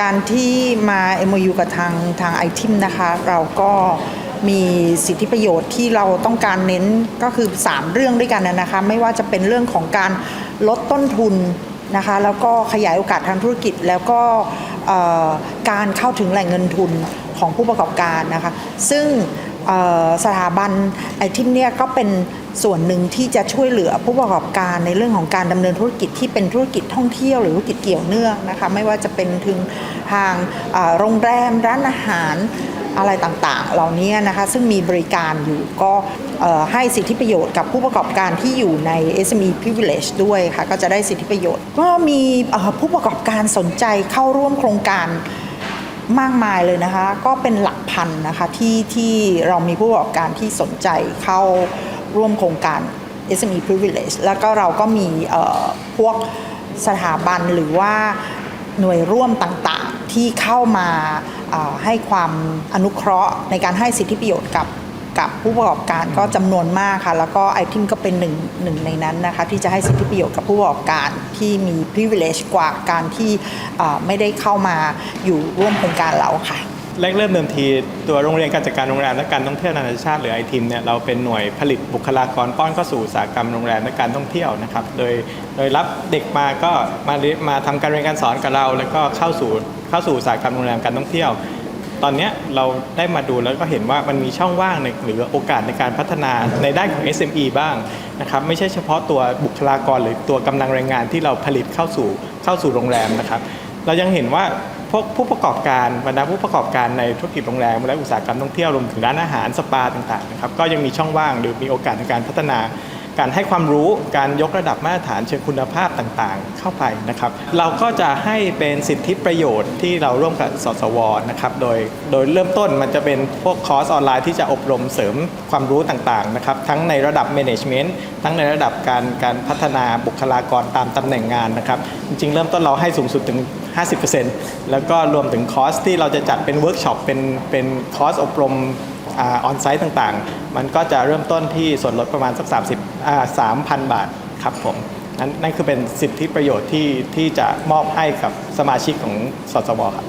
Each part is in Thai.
การที่มา MOU กับทางทางไอทิมนะคะ เราก็มีสิทธิประโยชน์ที่เราต้องการเน้นก็คือ 3 เรื่องด้วยกันนะคะ ไม่ว่าจะเป็นเรื่องของการลดต้นทุนนะคะ แล้วก็ขยายโอกาสทางธุรกิจ แล้วก็การเข้าถึงแหล่งเงินทุนของผู้ประกอบการนะคะ ซึ่ง สถาบันไอทิมเนี่ยก็เป็นส่วนหนึ่งที่จะช่วยเหลือผู้ประกอบการในเรื่องของการดำเนินธุรกิจที่เป็นธุรกิจท่องเที่ยวหรือธุรกิจเกี่ยวเนื่องนะคะไม่ว่าจะเป็นถึงทางโรงแรมร้านอาหารอะไรต่างๆ เหล่านี้นะคะซึ่งมีบริการอยู่ก็ให้สิทธิประโยชน์กับผู้ประกอบการที่อยู่ใน SME Privilege ด้วยค่ะก็จะได้สิทธิประโยชน์ ก็มีผู้ประกอบการสนใจเข้าร่วมโครงการ มากมายเลยนะคะ ก็เป็นหลักพันนะคะที่ที่เรามีผู้ประกอบการที่สนใจเข้าร่วมโครงการ SME Privilege แล้วก็เราก็มีพวกสถาบันหรือว่าหน่วยร่วมต่างๆที่เข้ามาให้ความอนุเคราะห์ในการให้สิทธิประโยชน์กับ กับผู้ประกอบการก็จำนวนมากค่ะ แล้วก็ไอทิมก็เป็นหนึ่งหนึ่งในนั้นนะคะที่จะให้สิทธิประโยชน์กับผู้ประกอบการที่มี privilege กว่าการที่เอ่อไม่ได้เข้ามาอยู่ร่วมโครงการเราค่ะแรกเริ่มเดิมทีตัวโรงเรียนการจัดการโรงแรมและการท่องเที่ยวนานาชาติหรือไอทีมเนี่ยเราเป็นหน่วยผลิตบุคลากรป้อนเข้าสู่อุตสาหกรรมโรงแรมและการท่องเที่ยวนะครับโดยโดยรับเด็กมาก็มาเรียนมาทำการเรียนการสอนกับเรา แล้วก็เข้าสู่เข้าสู่อุตสาหกรรมโรงแรมการท่องเที่ยว ตอนนี้เราได้มาดูแล้วก็เห็นว่ามันมีช่องว่างในหรือโอกาสในการพัฒนาในด้านของ SME บ้างนะครับไม่ใช่เฉพาะตัวบุคลากรหรือตัวกำลังแรงงานที่เราผลิตเข้าสู่เข้าสู่โรงแรมนะครับ เรายังเห็นว่าพวกผู้ประกอบการบรรดาผู้ประกอบการในธุรกิจโรงแรมและอุตสาหกรรมท่องเที่ยวรวมถึงร้านอาหารสปาต่างๆนะครับก็ยังมีช่องว่างหรือมีโอกาสในการพัฒนา การให้ความรู้การยกระดับมาตรฐานเชิงคุณภาพต่างๆ เข้าไปนะครับ เราก็จะให้เป็นสิทธิประโยชน์ที่เราร่วมกับสสวนะครับโดยโดยเริ่มต้นมันจะเป็นพวกคอร์สออนไลน์ที่จะอบรมเสริมความรู้ต่างๆนะครับทั้งในระดับ management ทั้งในระดับการการพัฒนาบุคลากรตามตำแหน่งงานนะครับ จริงๆ เริ่มต้นเราให้สูงสุดถึง 50%แล้วก็รวมถึงคอร์สที่เราจะจัดเป็นเวิร์กช็อปเป็นเป็นคอร์สอบรมออนไซต์ต่างๆ มันก็จะเริ่มต้นที่ส่วนลดประมาณสัก30 อ่ามพันบาทครับผมนั่นนั่นคือเป็นสิทธิประโยชน์ที่ที่จะมอบให้กับสมาชิกของสสวครับ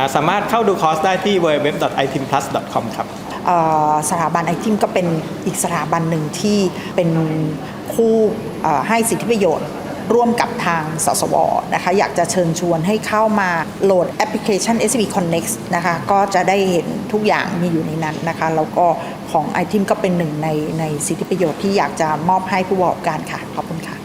าสามารถเข้าดูคอร์สได้ที่ www.itimplus.com ครับอ่อสถาบันไอทิมก็เป็นอีกสถาบันหนึ่งที่เป็นคู่ให้สิทธิประโยชน์ ร่วมกับทางสสวนะคะอยากจะเชิญชวนให้เข้ามาโหลดแอปพลิเคชัน SB Connect นะคะก็จะได้เห็นทุกอย่างมีอยู่ในนั้นนะคะแล้วก็ของไอทิมก็เป็นหนึ่งในในสิทธิประโยชน์ที่อยากจะมอบให้ผู้ประกอบการค่ะ ขอบคุณค่ะ